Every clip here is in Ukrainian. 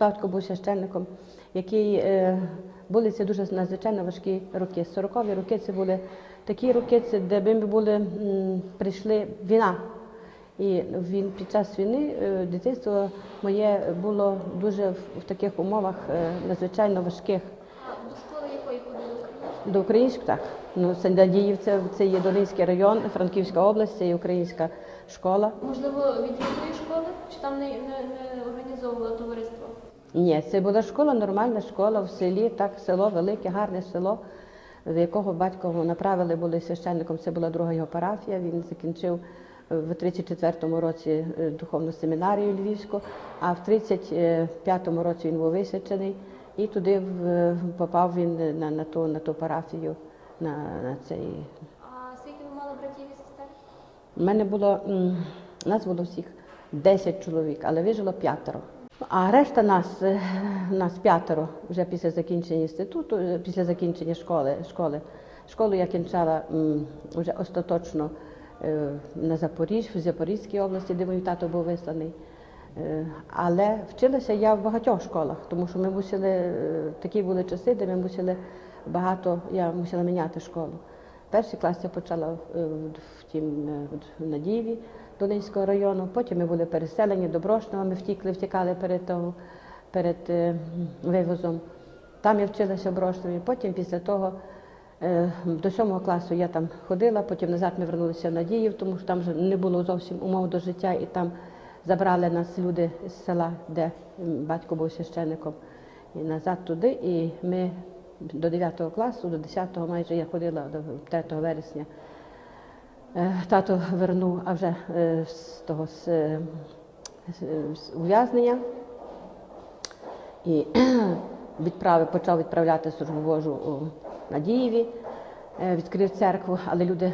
батько був священником, який е, були це дуже надзвичайно важкі роки. 40-ві роки це були такі роки, це де ми були прийшли війна. І він під час війни е, дитинство моє було дуже в, в таких умовах е, надзвичайно важких. До школи якої ходили? До української так. Ну, це Надіївце, це є Долинський район, Франківська область, це є українська школа. Можливо, від якої школи? Чи там не, не, не організовувало товариство? Ні, це була школа, нормальна школа в селі, так, село, велике, гарне село, в якого батько направили були священником. Це була друга його парафія. Він закінчив е, в 34-му році е, духовну семінарію Львівську, а в 35-му році він був висвячений. І туди в- попав він на, на, ту, на ту парафію, на, на цей А скільки ви мали братів і сестер? У мене було нас було всіх 10 чоловік, але вижило п'ятеро. А решта нас, е, нас п'ятеро вже після закінчення інституту, е, після закінчення школи. школи. Школу я кінчала вже остаточно е, на Запоріж, в Запорізькій області, де мій тато був висланий. Але вчилася я в багатьох школах, тому що ми мусили, такі були часи, де ми мусили багато, я мусила міняти школу. Перший клас я почала в тім е, в Надієві Долинського району. Потім ми були переселені до Брошного, ми втікли, втікали перед, того, перед е, вивозом. Там я вчилася в Брошнові. Потім після того е, до сьомого класу я там ходила, потім назад ми вернулися в Надіїв, тому що там вже не було зовсім умов до життя, і там забрали нас люди з села, де батько був священником, і назад туди. І ми до 9 класу, до 10 майже я ходила до 3 вересня. Е, Тато вернув, а вже е, з того е, з- з ув'язнення і відправив, почав відправляти службу Божу у Надієві, відкрив церкву, але люди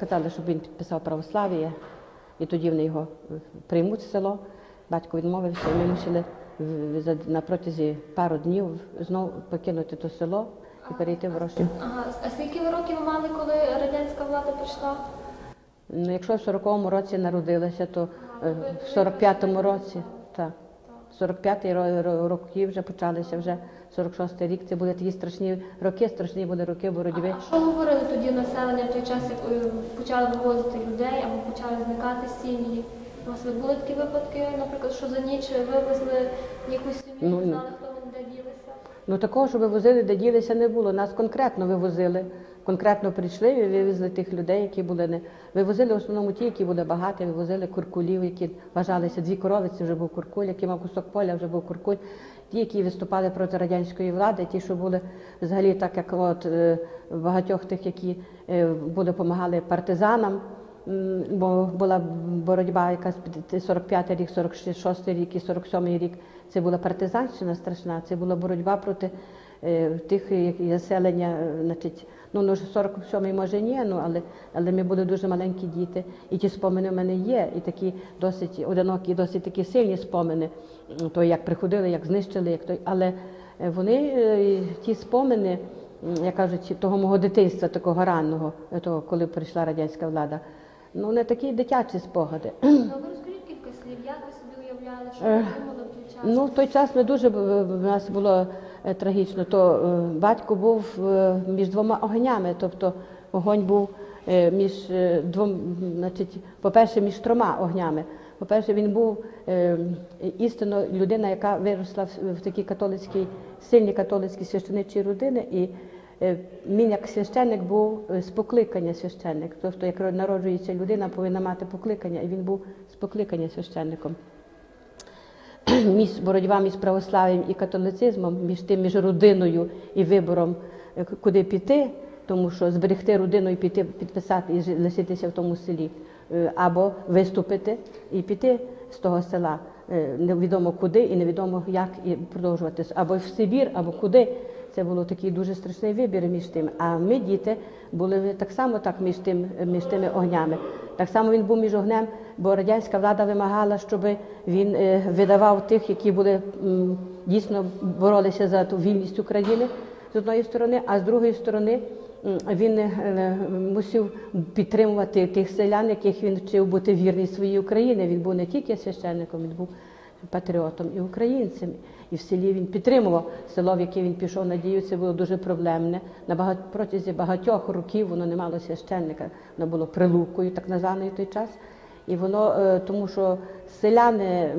казали, щоб він підписав православ'я, і тоді вони його приймуть в село. Батько відмовився, і ми мусили на протязі пару днів знову покинути то село і перейти в Роші. Ага. А скільки ви років мали, коли радянська влада прийшла? Ну, якщо в 40-му році народилася, то е, в 45-му році, так. 45-й ро- ро- роки вже почалися, вже 46-й рік. Це були такі страшні роки, страшні були роки боротьби. А що говорили тоді населення в той час, як е, почали вивозити людей або почали зникати сім'ї? У вас були такі випадки, наприклад, що за ніч вивезли якусь сім'ю, Ну, не ні. знали, хто вони де ділися? Ну такого, що вивозили, де ділися, не було. Нас конкретно вивозили. Конкретно прийшли і вивезли тих людей, які були не вивозили в основному ті, які були багаті, вивозили куркулів, які вважалися дві корови, це вже був куркуль, який мав кусок поля, вже був куркуль. Ті, які виступали проти радянської влади, ті, що були взагалі, так як от е, багатьох тих, які е, були допомагали партизанам. Бо була боротьба якась під 45 рік, 46 рік і 47 рік. Це була партизанщина страшна, це була боротьба проти тих як- населення, е, значить, ну, ну 47 може ні, ну, але, але ми були дуже маленькі діти. І ті спомини в мене є, і такі досить одинокі, досить такі сильні спомини. То як приходили, як знищили, як то, але е, вони, е, ті спомини, м, як кажуть, того мого дитинства, такого ранного, е, того, коли прийшла радянська влада, ну не такі дитячі спогади. Ну, ви розкажіть кілька слів, як ви собі уявляли, що ви Е, думали в той час? Ну, в той час ми дуже в нас було е, трагічно. То е, батько був е, між двома огнями, тобто огонь був е, між е, двом, значить, по-перше, між трьома огнями. По-перше, він був е, істинно людина, яка виросла в, такій католицькій, сильній католицькій священичій родині. І е, він як священник був е, з покликання священник. Тобто, як народжується людина, повинна мати покликання, і він був з покликання священником між боротьба між православ'ям і католицизмом, між тим, між родиною і вибором, е, куди піти, тому що зберегти родину і піти підписати і лишитися в тому селі, е, або виступити і піти з того села. е, Невідомо куди і невідомо як і продовжувати або в Сибір, або куди. Це було такий дуже страшний вибір між тим. А ми, діти, були так само так між тим, між тими огнями. Так само він був між огнем, бо радянська влада вимагала, щоб він е, видавав тих, які були дійсно боролися за ту вільність України з одної сторони, а з другої сторони він е, мусив підтримувати тих селян, яких він вчив бути вірний своїй Україні. Він був не тільки священником, він був патріотом і українцем. І в селі він підтримував село, в яке він пішов. Надію, це було дуже проблемне. На багат... протязі багатьох років воно не мало священника, воно було прилукою, так названою той час. І воно, е, тому що селяни,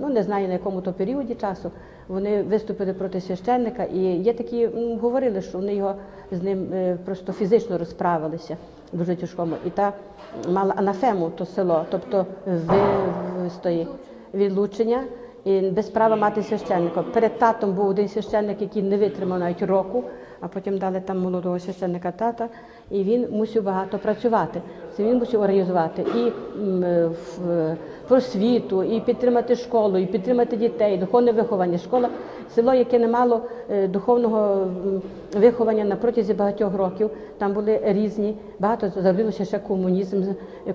ну не знаю на якому то періоді часу, вони виступили проти священника, і є такі, м, говорили, що вони його з ним е, просто фізично розправилися дуже тяжкому. І та мала анафему то село, тобто ви, в, стої, відлучення і без права мати священника. Перед татом був один священник, який не витримав навіть року, а потім дали там молодого священника тата, і він мусив багато працювати. Це він мусив організувати і просвіту, і підтримати школу, і підтримати дітей, духовне виховання. Школа село, яке не мало е, духовного виховання на протязі багатьох років. Там були різні, багато завелося ще комунізм,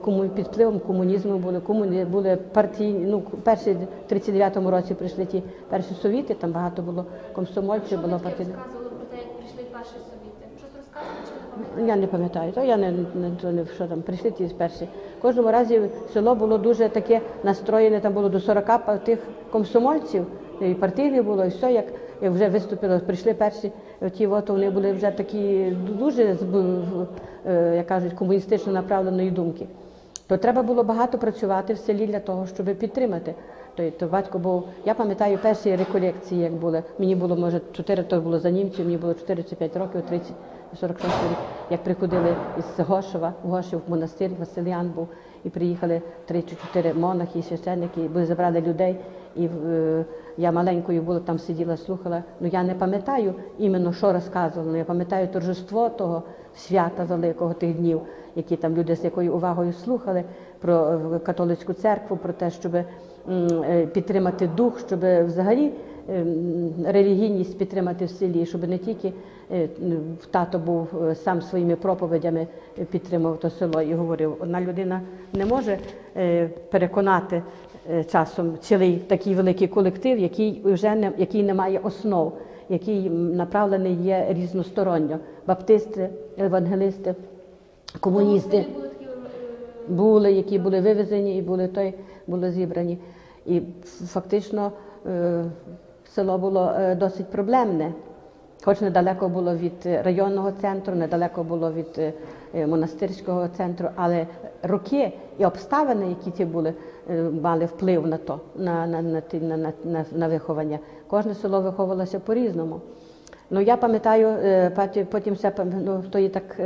кому під впливом комунізму були комуні, були партійні. Ну перші в 39-му році прийшли ті перші совіти. Там багато було комсомольців, було партійних. розказували про те, як прийшли перші совіти? Щось розказували чи не пам'ятаєте? Я не пам'ятаю, то я не, не, не що там прийшли ті перші. В кожному разі село було дуже таке настроєне, там було до 40 тих комсомольців, і партійних було, і все, як, вже виступили, прийшли перші, ті от вони були вже такі дуже, е, як кажуть, комуністично направленої думки. То треба було багато працювати в селі для того, щоб підтримати. То, то батько був, я пам'ятаю перші реколекції, як були. Мені було, може, 4, то було за німців, мені було 4 чи 5 років, 30, 46 рік, як приходили із Гошева, в Гошев монастир, Василіан був, і приїхали 3 чи 4 монахи і священники, і забрали людей. І е, я маленькою була, там сиділа, слухала. Ну я не пам'ятаю іменно, що розказували, я пам'ятаю торжество того свята великого тих днів, які там люди з якою увагою слухали про е, католицьку церкву, про те, щоб е, підтримати дух, щоб взагалі ем, релігійність підтримати в селі, щоб не тільки е, тато був сам своїми проповідями підтримав то село і говорив, одна людина не може переконати часом цілий такий великий колектив, який вже не який не має основ, який направлений є різносторонньо. Баптисти, евангелисти, комуністи були е, були, які були вивезені і були той, були зібрані. І фактично е, село було е, досить проблемне. Хоч недалеко було від е, районного центру, недалеко було від е, е, монастирського центру, але роки і обставини, які ті були, мали вплив на то, на, на, на, на, на, на, виховання. Кожне село виховувалося по-різному. Ну я пам'ятаю, потім все ну, то і так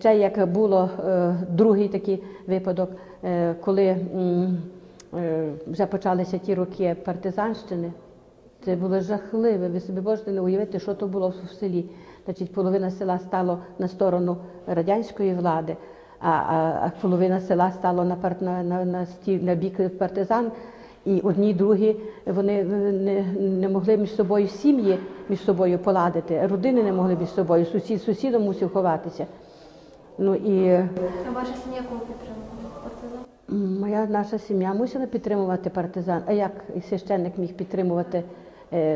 ще як було другий такий випадок, коли вже почалися ті роки партизанщини. Це було жахливе. Ви собі можете не уявити, що то було в селі. Значить, половина села стало на сторону радянської влади, а, а, а половина села стало на, на, на, на, сті- на бік партизан. І одні, другі вони е, не, не могли між собою сім'ї між собою поладити, родини не могли між собою, сусід сусідом мусив ховатися. Ну і А ваша сім'я кого підтримувала? Партизан? Моя наша сім'я мусила підтримувати партизан. А як священник міг підтримувати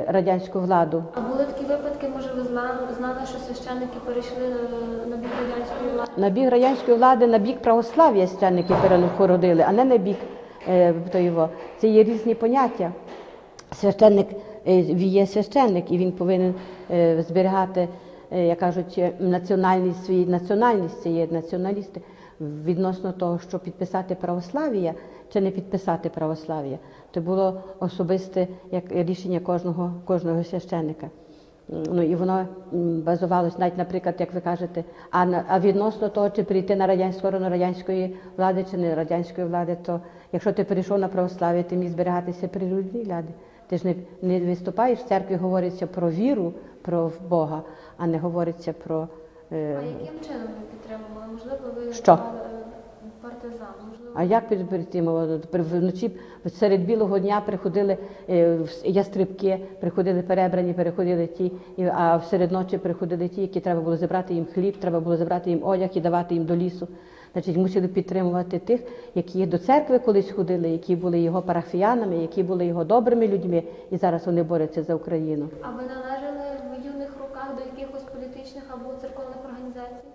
радянську владу? А були такі випадки, може ви знали, що священники перейшли е, на бік радянської влади? На бік радянської влади, на бік православ'я священники переходили, а не на бік е, його. Це є різні поняття. Священник е, є священник, і він повинен е, зберігати, е, як кажуть, е, національність свій національність, це є націоналісти відносно того, що підписати православ'я чи не підписати православ'я. Це було особисте як рішення кожного, кожного священника. Ну і воно базувалось навіть, наприклад, як ви кажете, а на а відносно того, чи прийти на радянську сторону радянської влади чи не радянської влади, то якщо ти перейшов на православ'я, ти міг зберігатися при людній владі. Ти ж не, не виступаєш в церкві, говориться про віру, про Бога, а не говориться про А е, яким чином ви підтримували? Можливо, ви Що? Партизан? Можливо, А як під- підтримували? При- Вночі серед білого дня приходили е, ястрибки, приходили перебрані, переходили ті, і- а серед ночі приходили ті, які треба було забрати їм хліб, треба було забрати їм одяг і давати їм до лісу. Значить, мусили підтримувати тих, які до церкви колись ходили, які були його парафіянами, які були його добрими людьми, і зараз вони борються за Україну. а ви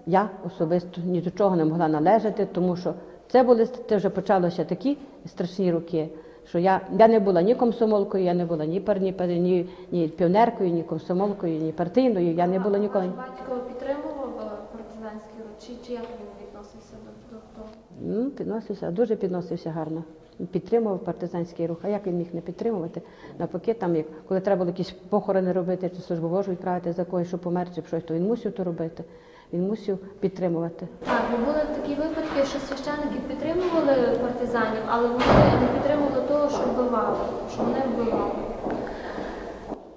Я особисто ні до чого не могла належати, тому що це були це вже почалося такі страшні роки, Що я, я не була ні комсомолкою, я не була ні, пар- ні, ні, ні піонеркою, ні комсомолкою, ні партійною. Я не була ніколи. Батько підтримував е, партизанський рух, чи, як він відносився до, того? Ну, підносився, дуже підносився гарно. Підтримував партизанський рух. А як він міг не підтримувати? Навпаки, там, як, коли треба було якісь похорони робити, чи службу Божу відправити за когось, що помер, чи щось, то він мусив то робити. Він мусив підтримувати. Так, бо були такі випадки, що священники підтримували партизанів, але вони не підтримували того, що вбивали, що вони вбивали.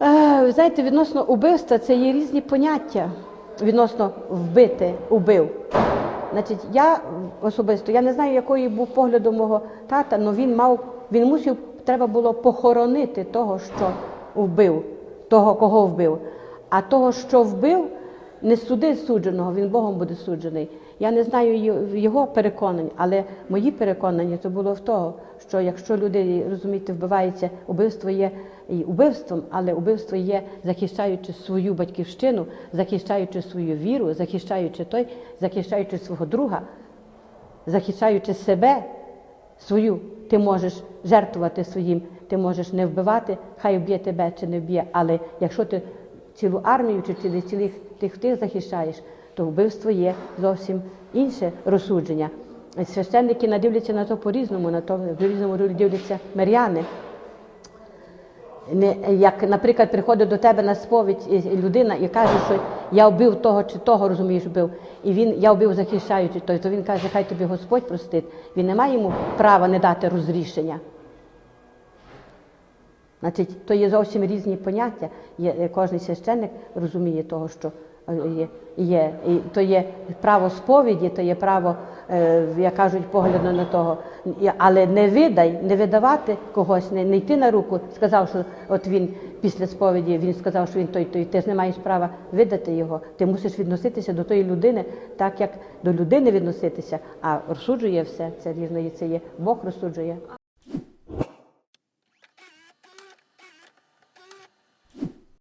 Е, ви знаєте, відносно убивства це є різні поняття. Відносно вбити, убив. Значить, я особисто я не знаю, якої був погляду мого тата, але він мав, він мусив, треба було похоронити того, що вбив, того, кого вбив. А того, що вбив, не суди судженого, він Богом буде суджений. Я не знаю його переконань, але мої переконання то було в того, що якщо люди розумієте, вбивається, убивство є і убивством, але убивство є захищаючи свою батьківщину, захищаючи свою віру, захищаючи той, захищаючи свого друга, захищаючи себе, свою, ти можеш жертвувати своїм, ти можеш не вбивати, хай вб'є тебе чи не вб'є. Але якщо ти цілу армію чи цілих тих тих захищаєш, то вбивство є зовсім інше розсудження. Священники надивляться на то по-різному, на то по-різному дивляться миряни. Не, як, наприклад, приходить до тебе на сповідь людина і каже, що я вбив того чи того, розумієш, вбив, і він я вбив захищаючи той, то він каже, хай тобі Господь простить. Він не має йому права не дати розрішення. Значить, то є зовсім різні поняття. Є, кожен священник розуміє того, що є, є, і то є право сповіді, то є право, е, як кажуть, погляду на того. Але не видай, не видавати когось, не, не йти на руку, сказав, що от він після сповіді він сказав, що він той, той, ти не маєш права видати його. Ти мусиш відноситися до тої людини, так як до людини відноситися, а розсуджує все, це різно, це є Бог розсуджує.